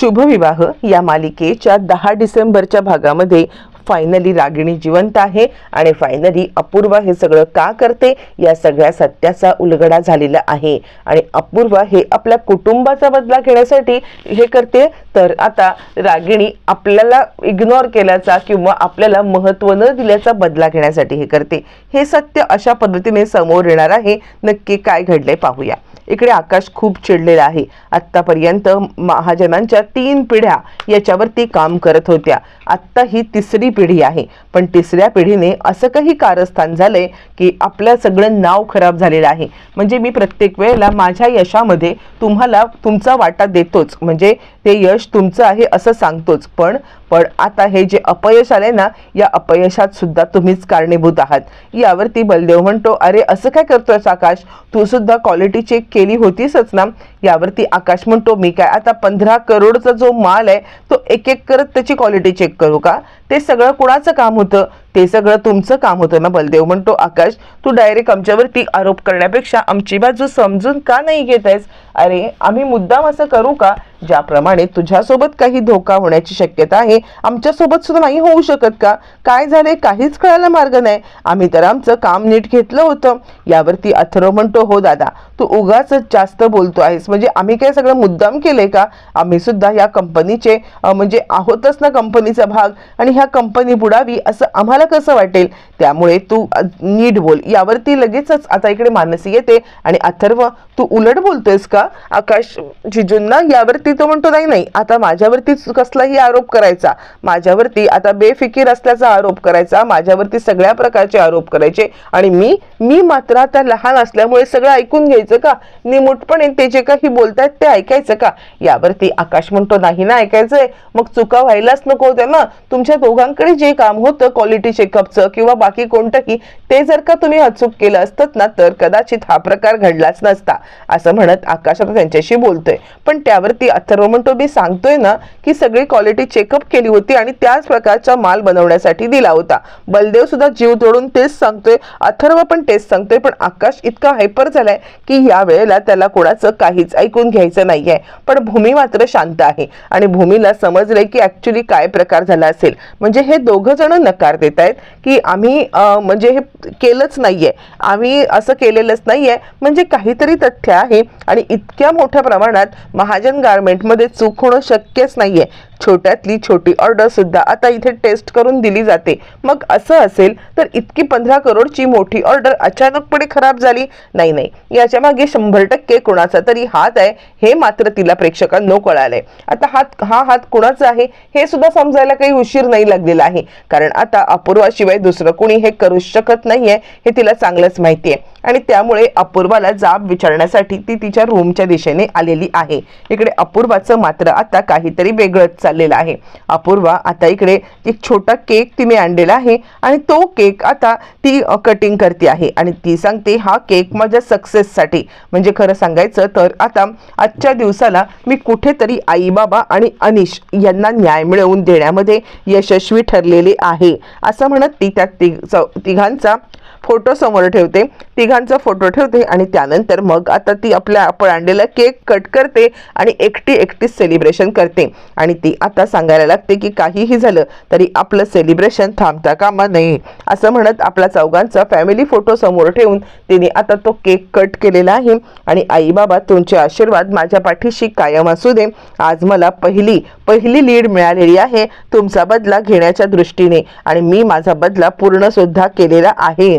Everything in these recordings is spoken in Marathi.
शुभविवाह या मालिकेच्या दहा डिसेंबरच्या भागामध्ये फायनली रागिणी जिवंत आहे आणि फायनली अपूर्वा हे सगळं का करते या सगळ्या सत्याचा उलगडा झालेला आहे. आणि अपूर्वा हे आपल्या कुटुंबाचा बदला घेण्यासाठी हे करते. तर आता रागिणी आपल्याला इग्नोर केल्याचा किंवा आपल्याला महत्त्व न दिल्याचा बदला घेण्यासाठी हे करते. हे सत्य अशा पद्धतीने समोर येणार आहे. नक्की काय घडले पाहूया. इकडे आकाश खूप चिडलेला आहे. आत्तापर्यंत महाजनांच्या तीन पिढ्या याच्यावरती काम करत होत्या. आत्ता ही तिसरी पिढी आहे. पण तिसऱ्या पिढीने असं काही कारस्थान झालंय की आपलं सगळं नाव खराब झालेलं आहे. म्हणजे मी प्रत्येक वेळेला माझ्या यशामध्ये तुम्हाला तुमचा वाटा देतोच. म्हणजे ते यश तुमचं आहे असं सांगतोच. पण पण आता हे जे अपयश आले ना या अपयशात सुद्धा तुम्हीच कारणीभूत आहात. यावरती बलदेव म्हणतो अरे असं काय करतोय आकाश? तू सुद्धा क्वालिटी चेक केली होतीसच ना? यावरती आकाश म्हणतो मी काय आता पंधरा करोडचा जो माल आहे तो एक एक करत त्याची क्वालिटी चेक करू का? ते सगळं कुणाचं काम होतं? ते सगळं तुमचं काम होतं ना? बलदेव म्हणतो आकाश तू डायरेक्ट आमच्यावरती आरोप करण्यापेक्षा आमची बाजू समजून का नाही घेत आहेस? अरे आम्ही मुद्दाम असं करू का? ज्याप्रमाणे तुझ्यासोबत काही धोका होण्याची शक्यता आहे आमच्यासोबत सुद्धा नाही होऊ शकत का? काय झाले काहीच कळायला मार्ग नाही. आम्ही तर आमचं काम नीट घेतलं होतं. यावरती अथर्व म्हणतो हो दादा तू उगाच जास्त बोलतो आहेस. म्हणजे आम्ही काय सगळं मुद्दाम केलंय का? आम्ही सुद्धा या कंपनीचे म्हणजे आहोतच ना कंपनीचा भाग. आणि ह्या कंपनी बुडावी असं आम्हाला कसं वाटेल? त्यामुळे तू नीट बोल. यावरती लगेचच आता इकडे मानसी येते आणि अथर्व तू उलट बोलतोयस का? आकाश जिजूंना यावरती तो म्हणतो नाही नाही आता माझ्यावरती कसलाही आरोप करायचा. माझ्यावरती आता बेफिकीर असल्याचा आरोप करायचा. माझ्यावरती सगळ्या प्रकारचे आरोप करायचे. आणि मी मी मात्र आता लहान असल्यामुळे सगळं ऐकून घ्यायचं का? निमूटपणे ते जे काही बोलतायत ते ऐकायचं का? यावरती आकाश म्हणतो नाही ना ऐकायचंय. मग चुका व्हायलाच नको होत्या ना तुमच्या दोघांकडे जे काम होतं क्वालिटी चेकअपचं किंवा बाकी कोणतंही ते जर का तुम्ही अचूक केलं असतं ना तर कदाचित हा प्रकार घडलाच नसता असं म्हणत आकाश आता त्यांच्याशी बोलतोय. पण त्यावरती अथर्व म्हणतो मी सांगतोय ना की सगळी क्वालिटी चेकअप केली होती आणि त्याच प्रकारचा माल बनवण्यासाठी दिला होता. बलदेव सुद्धा जीव तोडून तेच सांगतोय. अथर्व पण तेच सांगतोय पण आकाश इतका हायपर झालाय की या वेळेला त्याला कोणाचं काहीच ऐकून घ्यायचं नाहीये. पण भूमी मात्र शांत आहे आणि भूमीला समजलंय की ऍक्च्युली काय प्रकार झाला असेल. म्हणजे हे दोघं जण नकार देत आहेत की आम्ही म्हणजे हे केलंच नाहीये. आम्ही असं केलेलंच नाहीये. म्हणजे काहीतरी तथ्य आहे आणि इतक्या मोठ्या प्रमाणात महाजन गारमेंटमध्ये चूक होणं शक्यच नाहीये. छोट्यातली छोटी ऑर्डर सुद्धा आता इथे टेस्ट करून दिली जाते. मग असं असेल तर इतकी पंधरा करोडची मोठी ऑर्डर अचानकपणे खराब झाली? नाही नाही. याच्या मागे शंभर टक्के कोणाचा तरी हात आहे. हे मात्र तिला प्रेक्षकांनो कळालंय. आता हात हा हात कुणाचा आहे? हे सुद्धा समजायला काही उशीर नाही. लागलेला आहे. कारण आता अपूर्वाशिवाय दुसरं कोणी हे करू शकत नाहीये हे तिला चांगलंच माहिती आहे. आणि त्यामुळे अपूर्वाला जाब विचारण्यासाठी ती तिच्या रूमच्या दिशेने आलेली आहे. इकडे अपूर्वाचं मात्र आता काहीतरी वेगळंच चाललेलं आहे. अपूर्वा आता इकडे एक छोटा केक तिने आणलेला आहे आणि तो केक आता ती कटिंग करते आहे. आणि ती सांगते हा केक माझ्या सक्सेससाठी म्हणजे खरं सांगायचं तर आता आजच्या दिवसाला मी कुठेतरी आई बाबा आणि अनिश यांना न्याय मिळवून देण्यामध्ये यश यशस्वी ठरलेली आहे. असं म्हणत ती त्या तिघ तिघांचा फोटो समोर ठेवते तिघांचा फोटो ठेवते आणि त्यानंतर मग आता ती आपल्या आपण आणलेला केक कट करते आणि एकटी एकटी सेलिब्रेशन करते. आणि ती आता सांगायला लागते की काहीही झालं तरी आपलं सेलिब्रेशन थांबता कामा नये. असं म्हणत आपला चौघांचा फॅमिली फोटो समोर ठेवून तिने आता तो केक कट केलेला आहे. आणि आई बाबा तुमचे आशीर्वाद माझ्या पाठीशी कायम असू दे. आज मला पहिली पहिली लीड मिळालेली आहे. तुमचा बदला घेण्याच्या दृष्टीने आणि मी माझा बदला पूर्ण सुद्धा केलेला आहे.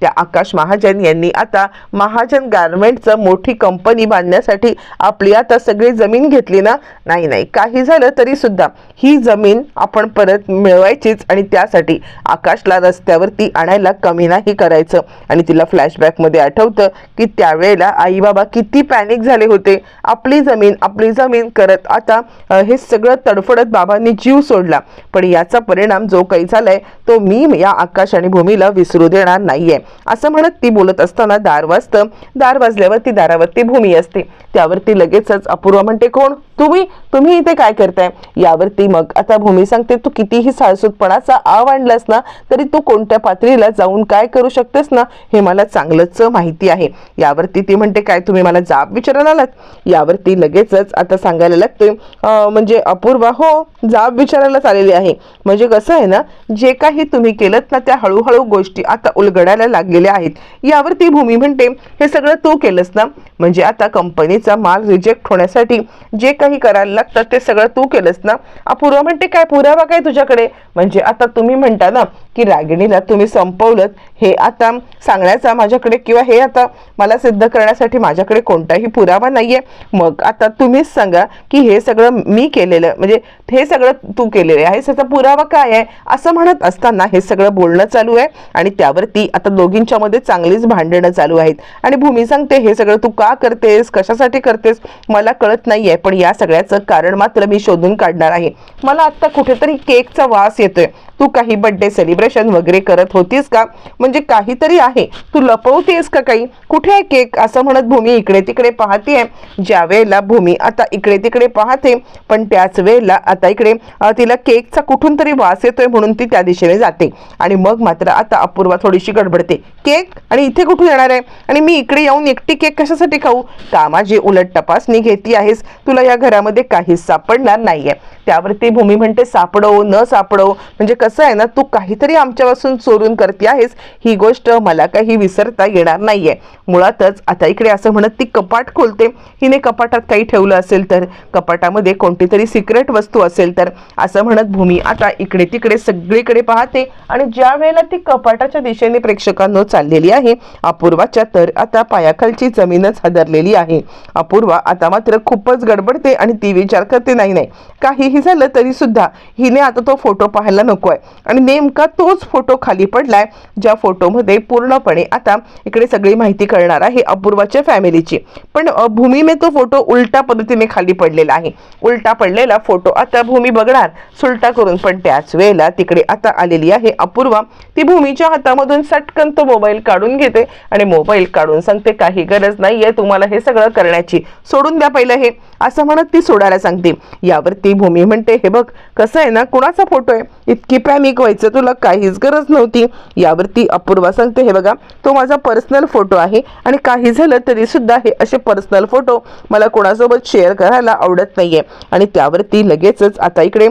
त्या आकाश महाजन यांनी आता महाजन गारमेंटचं मोठी कंपनी बांधण्यासाठी आपली आता सगळी जमीन घेतली ना? नाही नाही. काही झालं तरी सुद्धा ही जमीन आपण परत मिळवायचीच आणि त्यासाठी आकाशला रस्त्यावरती आणायला कमी नाही करायचं. आणि तिला फ्लॅशबॅकमध्ये आठवतं की त्यावेळेला आई बाबा किती पॅनिक झाले होते. आपली जमीन आपली जमीन करत आता हे सगळं तडफडत बाबांनी जीव सोडला. पण याचा परिणाम जो काही झालाय तो मी या आकाश आणि भूमीला विसरू देणार नाही नाहीये. असं म्हणत ती बोलत असताना दार वाजतं. दार वाजल्यावर ती दारावरती भूमी असते. त्यावरती लगेचच अपूर्वा म्हणते कोण? तुम्ही? तुम्ही इथे काय करताय? यावरती मग आता भूमी सांगते तू कितीही साळसूतपणाचा आव आणलास ना तरी तू कोणत्या पातळीला जाऊन काय करू शकतेस ना हे मला चांगलंच माहिती आहे. यावरती ती म्हणते काय तुम्ही मला जाब विचारायला आलात यावरती लगेचच आता सांगायला लागते म्हणजे अपूर्वा हो जाब विचारायलाच आलेली आहे. म्हणजे कसं आहे ना जे काही तुम्ही केलं ना त्या हळूहळू गोष्टी आता उलगडायला लागलेल्या आहेत. यावरती भूमी म्हणते हे सगळं तू केलंस ना? म्हणजे आता कंपनीचा माल रिजेक्ट होण्यासाठी जे काही करायला लागतं ते सगळं तू केलंस ना? अपूर्वा म्हणते काय पुरावा काय तुझ्याकडे? म्हणजे आता तुम्ही म्हणता ना की रागिणीला तुम्ही संपवलं हे आता सांगण्याचा माझ्याकडे किंवा हे आता मला सिद्ध करण्यासाठी माझ्याकडे कोणताही पुरावा नाहीये. मग आता तुम्हीच सांगा की हे सगळं मी केलेलं म्हणजे हे सगळं तू केलेलं आहे. त्याचा पुरावा काय आहे? असं म्हणत असताना हे सगळं बोलणं चालू आहे आणि त्यावरती आता दोघींच्या मध्ये चांगलीच भांडणं चालू आहेत. आणि भूमी सांगते हे सगळं तू का करतेस? कशासाठी करतेस? मला कळत नाहीये पण या सगळ्याचं कारण मात्र मी शोधून काढणार आहे. मला आता कुठेतरी केकचा वास येतोय. तू काही बर्थडे सेलिब्रेशन वगैरे करत होतीस का? म्हणजे काहीतरी आहे. तू लपवतेस का काही? कुठे आहे केक? असं म्हणत भूमी इकडे तिकडे पाहतीये. ज्या वेळेला भूमी आता इकडे तिकडे पाहते पण त्याच वेळेला आता इकडे तिला केकचा कुठून तरी वास येतोय म्हणून ती त्या दिशेने जाते. आणि मग मात्र आता अपूर्वा थोडीशी गडबडते. केक आणि इथे कुठून येणार आहे? आणि मी इकडे येऊन एकटी केक कशासाठी खाऊ? का माझी उलट तपासणी घेती आहेस तुला या घरामध्ये काहीच सापडणार नाहीये. त्यावरती भूमी म्हणते सापडव न सापडव म्हणजे कसं आहे ना तू काहीतरी आमच्यापासून चोरून करते आहेस. ही गोष्ट मला काही विसरता येणार नाहीये. मुळातच आता इकडे असं म्हणत ती कपाट खोलते. हिने कपाटात काही ठेवलं असेल तर? कपाटामध्ये कोणती तरी सिक्रेट वस्तू असेल तर? असं म्हणत भूमी आता इकडे तिकडे सगळीकडे पाहते आणि ज्या वेळेला ती कपाटाच्या दिशेने प्रेक्षक प्रेक्षकांनो चाललेली आहे. अपूर्वाच्या तर आता पायाखालची जमीनच हादरलेली आहे. अपूर्वा आता मात्र खूपच गडबडते आणि ती विचार करते नाही नाही काहीही झालं तरी सुद्धा हिने आता तो फोटो पाहायला नको आहे आणि नेमका तोच फोटो खाली पडलाय ज्या फोटोमध्ये पूर्णपणे आता इकडे सगळी माहिती कळणार आहे अपूर्वाच्या फॅमिलीची. पण भूमीने तो फोटो उलटा पद्धतीने खाली पडलेला आहे. उलटा पडलेला फोटो आता भूमी बघणार. सुलटा करून पण त्याच वेळेला तिकडे आता आलेली आहे अपूर्वा. ती भूमीच्या हातामधून सटकन तो मोबाईल काढून घेते आणि मोबाईल काढून सांगते काही गरज नाहीये तुम्हाला हे सगळं करण्याची. सोडून द्या पहिलं हे. असं म्हणत ती सोडायला सांगते. यावरती भूमी म्हणते हे बघ कसं आहे ना कुणाचा फोटो आहे? इतकी पॅनिक व्हायचं तुला काहीच गरज नव्हती. यावरती अपूर्वा सांगते हे बघा तो माझा पर्सनल फोटो आहे आणि काही झालं तरी सुद्धा हे असे पर्सनल फोटो मला कोणासोबत शेअर करायला आवडत नाहीये. आणि त्यावरती लगेचच आता इकडे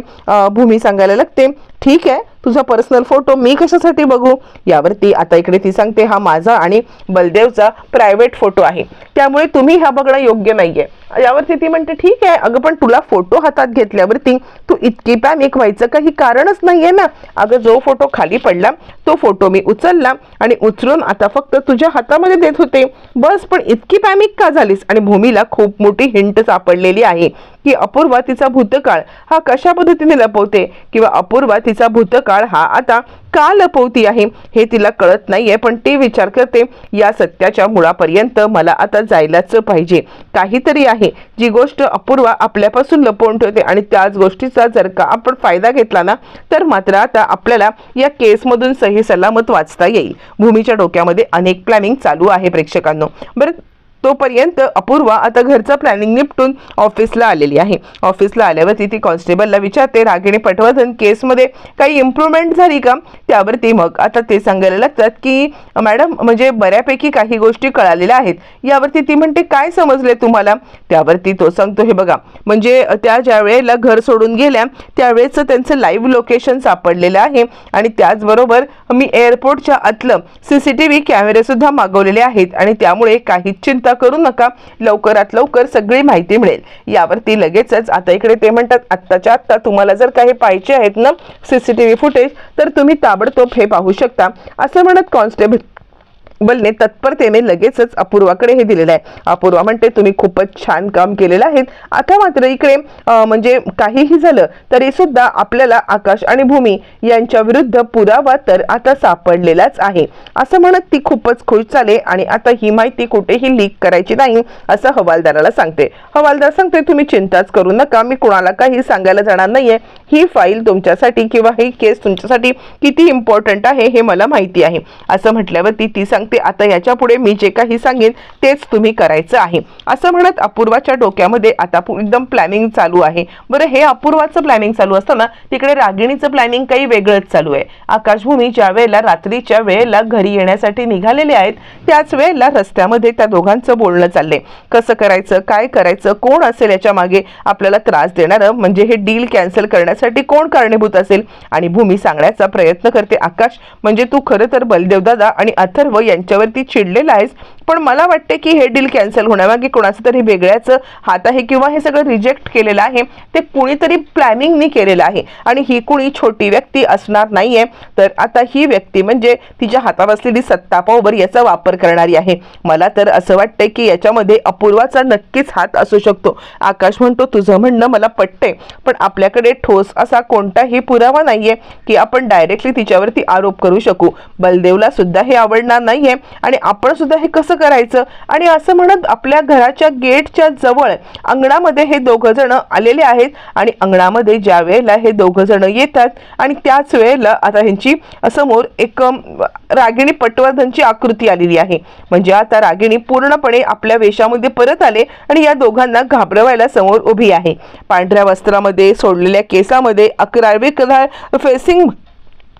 भूमी सांगायला लागते ठीक आहे तुझा पर्सनल फोटो मी कशासाठी बघू? यावरती आता इकडे ती सांगते हा माझा आणि बलदेवचा प्रायव्हेट फोटो आहे. त्यामुळे तुम्ही हा बघणं योग्य नाही आहे यावरती ती म्हणते ठीक आहे अगं पण तुला फोटो हातात घेतल्यावरती तू इतकी पॅनिक व्हायचं काही कारणच नाहीये ना. अगं जो फोटो खाली पडला तो फोटो मी उचलला आणि उचलून आता फक्त तुझ्या हातामध्ये देत होते. बस पण इतकी पॅनिक का झालीस? आणि भूमीला खूप मोठी हिंट सापडलेली आहे की अपूर्वा तिचा भूतकाळ हा कशा पद्धतीने लपवते किंवा अपूर्वा तिचा भूतकाळ हा आता का लपवती आहे हे तिला कळत नाहीये पण ती विचार करते या सत्याच्या मुळापर्यंत मला आता जायलाच पाहिजे. काहीतरी आहे जी गोष्ट अपूर्वा आपल्यापासून लपवून ठेवते आणि त्याच गोष्टीचा जर का आपण फायदा घेतला ना तर मात्र आता आपल्याला या केसमधून सही सलामत वाचता येईल. भूमीच्या डोक्यामध्ये अनेक प्लॅनिंग चालू आहे प्रेक्षकांनो. बरं तोपर्यंत अपूर्वा आता घरचं प्लॅनिंग निपटून ऑफिसला आलेली आहे. ऑफिसला आल्यावरती ती कॉन्स्टेबलला विचारते रागिणी पटवर्धन केसमध्ये काही इम्प्रूव्हमेंट झाली का? त्यावरती मग आता ते सांगायला लागतात की मॅडम म्हणजे बऱ्यापैकी काही गोष्टी कळालेल्या आहेत. यावरती ती म्हणते काय समजले तुम्हाला? त्यावरती तो सांगतो हे बघा म्हणजे त्या ज्या वेळेला घर सोडून गेल्या त्यावेळेचं त्यांचं लाईव्ह लोकेशन सापडलेलं आहे आणि त्याचबरोबर मी एअरपोर्टच्या आतलं सी सी टी व्ही कॅमेरेसुद्धा मागवलेले आहेत आणि त्यामुळे काहीच चिंता करू नका. लवकरात लवकर सगळी माहिती मिळेल. यावरती लगेचच आता इकडे ते म्हणतात आत्ताच्या आत्ता तुम्हाला जर काही पाहिजे आहेत ना C C T V footage तर तुम्ही ताबडतोब हे पाहू शकता. असं म्हणत कॉन्स्टेबल बलने तत्परतेने लगेचच अपूर्वाकडे हे दिलेलं आहे. अपूर्वा म्हणते तुम्ही खूपच छान काम केलेलं आहे आता मात्र इकडे म्हणजे काहीही झालं तरी सुद्धा आपल्याला आकाश आणि भूमी यांच्या विरुद्ध पुरावा तर आता सापडलेलाच आहे. असं म्हणत ती खूपच खुश झाले आणि आता ही माहिती कुठेही लीक करायची नाही असं हवालदाराला सांगते. हवालदार सांगते तुम्ही चिंताच करू नका मी कुणाला काही सांगायला जाणार नाहीये. ही फाईल तुमच्यासाठी किंवा ही केस तुमच्यासाठी किती इम्पॉर्टंट आहे हे मला माहिती आहे. असं म्हटल्यावरती ती सांगते आता याच्यापुढे मी जे काही सांगेन तेच तुम्ही करायचं आहे. असं म्हणत अपूर्वाच्या डोक्यामध्ये आता एकदम प्लॅनिंग चालू आहे. बरं हे अपूर्वाचं प्लॅनिंग चालू असताना तिकडे रागिणीचं प्लॅनिंग काही वेगळंच चालू आहे. आकाशभूमी ज्या वेळेला रात्रीच्या वेळेला घरी येण्यासाठी निघालेले आहेत त्याच वेळेला रस्त्यामध्ये त्या दोघांचं बोलणं चाललंय. कसं करायचं काय करायचं कोण असेल याच्या मागे? आपल्याला त्रास देणारं म्हणजे हे डील कॅन्सल करण्यासाठी कोण कारणीभूत असेल? आणि भूमी सांगण्याचा प्रयत्न करते आकाश. म्हणजे तू खरं तर बलदेव दादा आणि अथर्व त्यांच्यावरती चिडलेला आहेस? पण मला वाटते की हे डील कॅन्सल होण्यामागे कोणाचं तरी वेगळ्याच हात आहे किंवा हे सगळं रिजेक्ट केलेलं आहे. ते कुणीतरी प्लॅनिंगनी केलेलं आहे. आणि ही कुणी छोटी व्यक्ती असणार नाहीये. तर आता ही व्यक्ती म्हणजे तिच्या हातात असलेली सत्ता पॉवर याचा वापर करणारी आहे. मला तर असं वाटतंय की याच्यामध्ये अपूर्वाचा नक्कीच हात असू शकतो. आकाश म्हणतो तुझं म्हणणं मला पटतंय. पण आपल्याकडे ठोस असा कोणताही पुरावा नाहीये की आपण डायरेक्टली तिच्यावरती आरोप करू शकू. बलदेवला सुद्धा हे आवडणार नाहीये. आणि आपण सुद्धा हे कसं करायचं आणि असं म्हणत आपल्या घराच्या गेटच्या जवळ अंगणामध्ये हे दोघं जण आलेले आहेत आणि अंगणामध्ये ज्या वेळेला हे दोघं जण येतात आणि त्याच वेळेला आता ह्यांची समोर एक रागिणी पटवर्धनची आकृती आलेली आहे. म्हणजे आता रागिणी पूर्णपणे आपल्या वेशामध्ये परत आले आणि या दोघांना घाबरवायला समोर उभी आहे. पांढऱ्या वस्त्रामध्ये सोडलेल्या केसामध्ये अकरावी कलर फेसिंग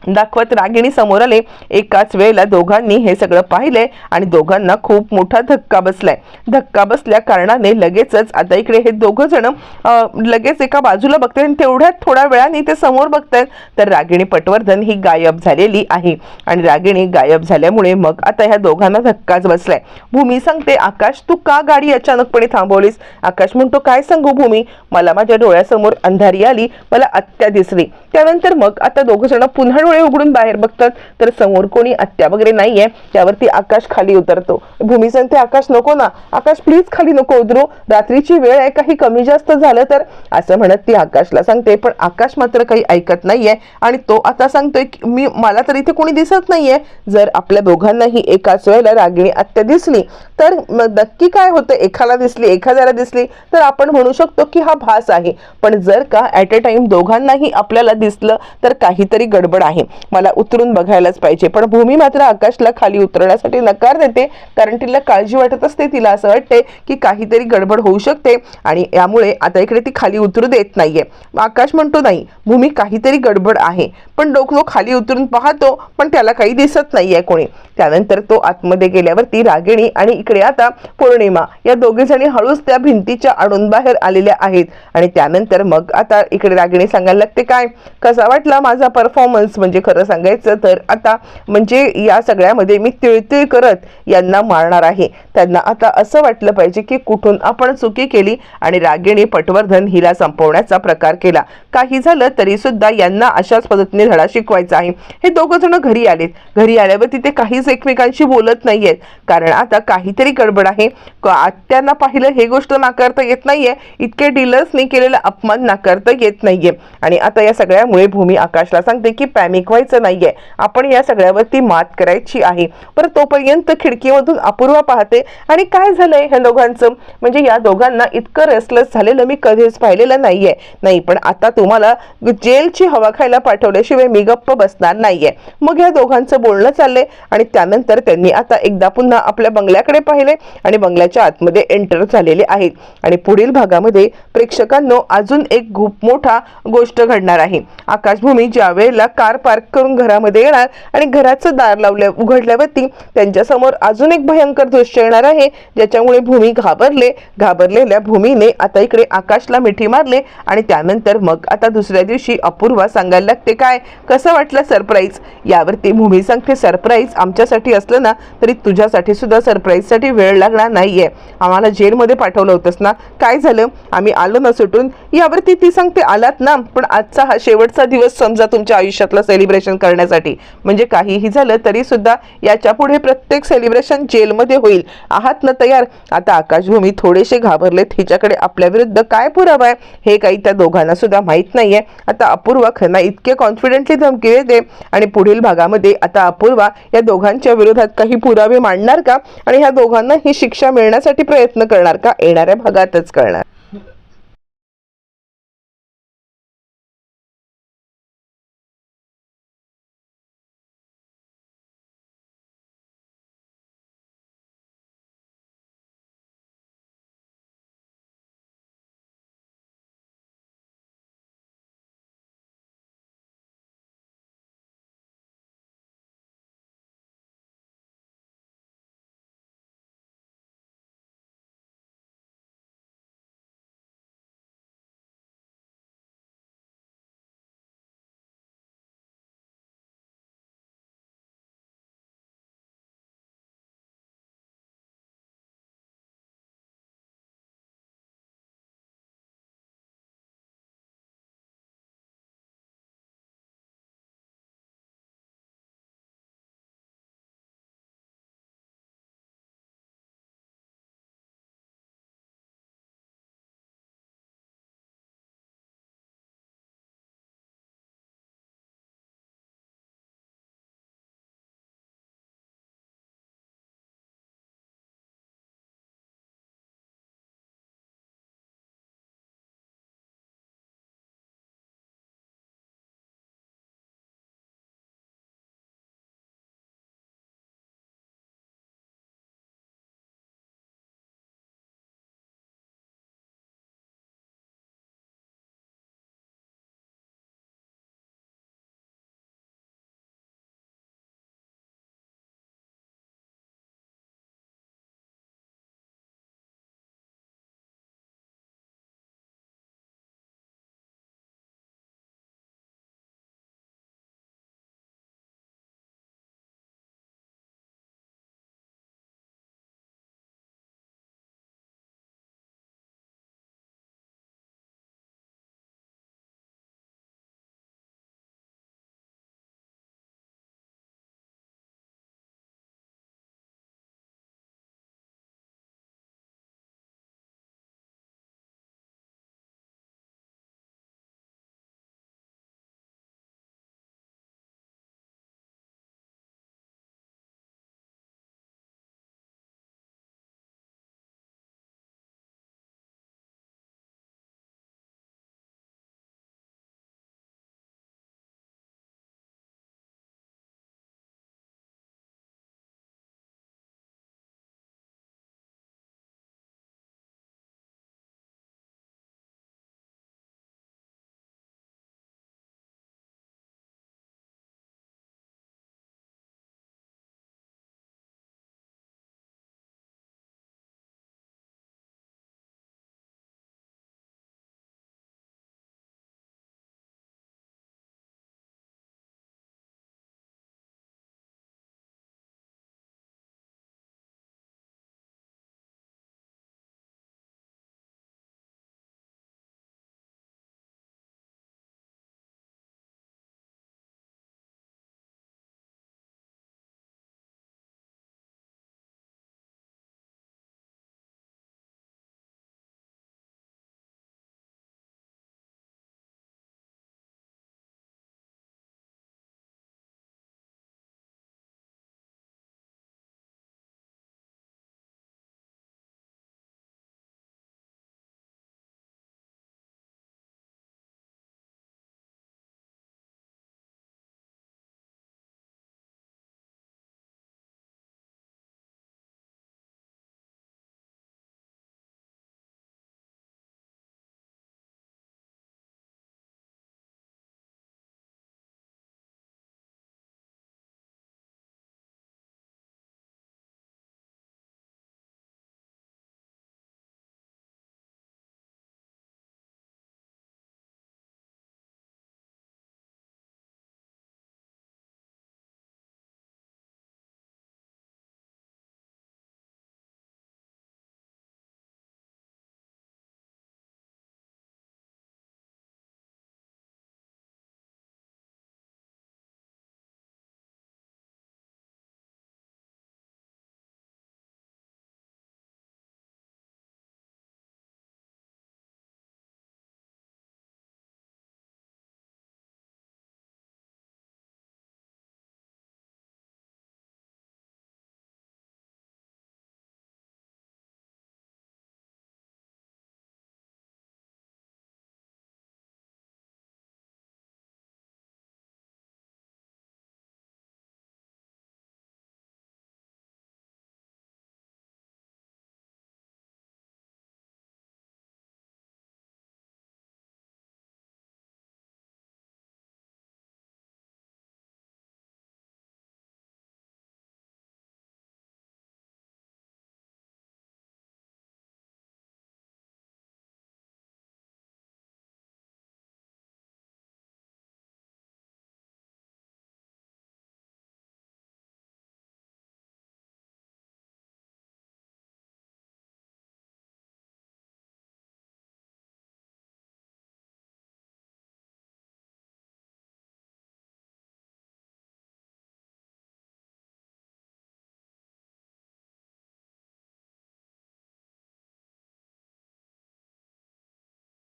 दाखवत रागिणी समोर आले. एकाच वेळेला दोघांनी हे सगळं पाहिलंय आणि दोघांना खूप मोठा धक्का बसलाय. धक्का बसल्या कारणाने लगेचच आता इकडे हे दोघं जण लगेच एका बाजूला बघतात आणि तेवढ्यात थोड्या वेळाने ते समोर बघतायत. तर रागिणी पटवर्धन ही गायब झालेली आहे. आणि रागिणी गायब झाल्यामुळे मग आता ह्या दोघांना धक्काच बसलाय. भूमी सांगते आकाश तू का गाडी अचानकपणे थांबवलीस? आकाश म्हणतो काय सांगू भूमी? मला माझ्या डोळ्यासमोर अंधारी आली. मला आत्या दिसली. त्यानंतर मग आता दोघं जण पुन्हा डोळे उघडून बाहेर बघतात. तर समोर कोणी आत्या वगैरे नाहीये. त्यावरती आकाश खाली उतरतो. भूमी सांगते आकाश नको ना. आकाश प्लीज खाली नको उतरू. रात्रीची वेळ आहे काही कमी जास्त झालं तर. असं म्हणत ती आकाशला सांगते पण आकाश मात्र काही ऐकत नाहीये. आणि तो आता सांगतोय की मी मला तर इथे कोणी दिसत नाहीये. जर आपल्या दोघांनाही एकाच वेळेला रागिणी आत्या दिसली तर नक्की काय होतं? एकाला दिसली एखाद्याला दिसली तर आपण म्हणू शकतो की हा भास आहे. पण जर का ॲट अ टाइम दोघांनाही आपल्याला दिसलं तर काहीतरी गडबड आहे. मला उतरून बघायलाच पाहिजे. पण भूमी मात्र आकाशला खाली उतरण्यासाठी नकार देते. कारण तिला काळजी वाटत असते. तिला असं वाटते की काहीतरी गडबड होऊ शकते. आणि यामुळे आता इकडे ती खाली उतरू देत नाहीये. आकाश म्हणतो नाही भूमी काहीतरी गडबड आहे. पण डोकलो खाली उतरून पाहतो. पण त्याला काही दिसत नाहीये कोणी. त्यानंतर तो आतमध्ये गेल्यावरती रागिणी आणि इकडे आता पौर्णिमा या दोघे जणी हळूच त्या भिंतीच्या आडून बाहेर आलेल्या आहेत. आणि त्यानंतर मग आता इकडे रागिणी सांगायला लागते काय? कसा वाटला माझा परफॉर्मन्स म्हणजे खरं सांगायचं तर आता म्हणजे या सगळ्यामध्ये मी तिळतिळ करत यांना मारणार आहे. त्यांना आता असं वाटलं पाहिजे की कुठून आपण चुकी केली आणि रागिणी पटवर्धन हिला संपवण्याचा प्रकार केला. काही झालं तरी सुद्धा यांना अशाच पद्धतीने धडा शिकवायचा आहे. हे दोघं जण घरी आलेत. घरी आल्यावर तिथे काहीच एकमेकांशी बोलत नाहीयेत. कारण आता काहीतरी गडबड आहे. आत्यांना पाहिलं हे गोष्ट नाकारता येत नाहीये. इतके डीलर्सनी केलेला अपमान नाकारता येत नाहीये. आणि आता या सगळ्यामुळे भूमी आकाशला सांगते की पॅमी निघवायचं नाहीये. आपण या सगळ्यावरती मात करायची आहे. बरं तोपर्यंत खिडकीमधून अपूर्वा पाहते. आणि काय झालंय ह्या दोघांचं? म्हणजे या दोघांना इतकं रेस्टलेस झालेलं मी कधीच पाहिलेलं नाहीये. नाही पण आता तुम्हाला जेलची हवा खायला पाठवल्याशिवाय मी गप्प बसणार नाहीये. मग या दोघांचं बोलणं चाललंय. आणि त्यानंतर त्यांनी आता एकदा पुन्हा आपल्या बंगल्याकडे पाहिले. आणि बंगल्याच्या आतमध्ये एंटर झालेले आहेत. आणि पुढील भागामध्ये प्रेक्षकांनो अजून एक खूप मोठा गोष्ट घडणार आहे. आकाशभूमी ज्या वेळेला कार पार्क करून घरामध्ये येणार आणि घराचं दार लावल्या उघडल्यावरती त्यांच्यासमोर अजून एक भयंकर दृश्य येणार आहे ज्याच्यामुळे भूमी घाबरले घाबरलेल्या भूमीने आता इकडे आकाशला मिठी मारले आणि त्यानंतर मग आता दुसऱ्या दिवशी अपूर्वा सांगायला लागते काय? कसं वाटलं सरप्राईज? यावरती भूमी सांगते सरप्राईज आमच्यासाठी असलं ना तरी तुझ्यासाठी सुद्धा सरप्राईजसाठी वेळ लागणार नाहीये. आम्हाला जेलमध्ये पाठवलं होतंस ना? काय झालं? आम्ही आलो ना सुटून? यावरती ती सांगते आलात ना पण आजचा हा शेवटचा दिवस समजा तुमच्या आयुष्यातलं सेलिब्रेशन करण्यासाठी. म्हणजे काहीही झालं तरी सुद्धा याच्यापुढे प्रत्येक सेलिब्रेशन जेलमध्ये होईल. आहात ना तयार? आता आकाशभूमी थोडेसे घाबरलेत. हिच्याकडे आपल्या विरुद्ध काय पुरावा आहे? हे काही त्या दोघांना सुद्धा माहीत नाहीये. आता अपूर्वा खन्ना इतके कॉन्फिडेंटली धमकी देते आणि पुढील भागामध्ये आता अपूर्वा या दोघांच्या विरोधात काही पुरावे मांडणार का? आणि ह्या दोघांना ही शिक्षा मिळण्यासाठी प्रयत्न करणार का? येणाऱ्या भागातच करणार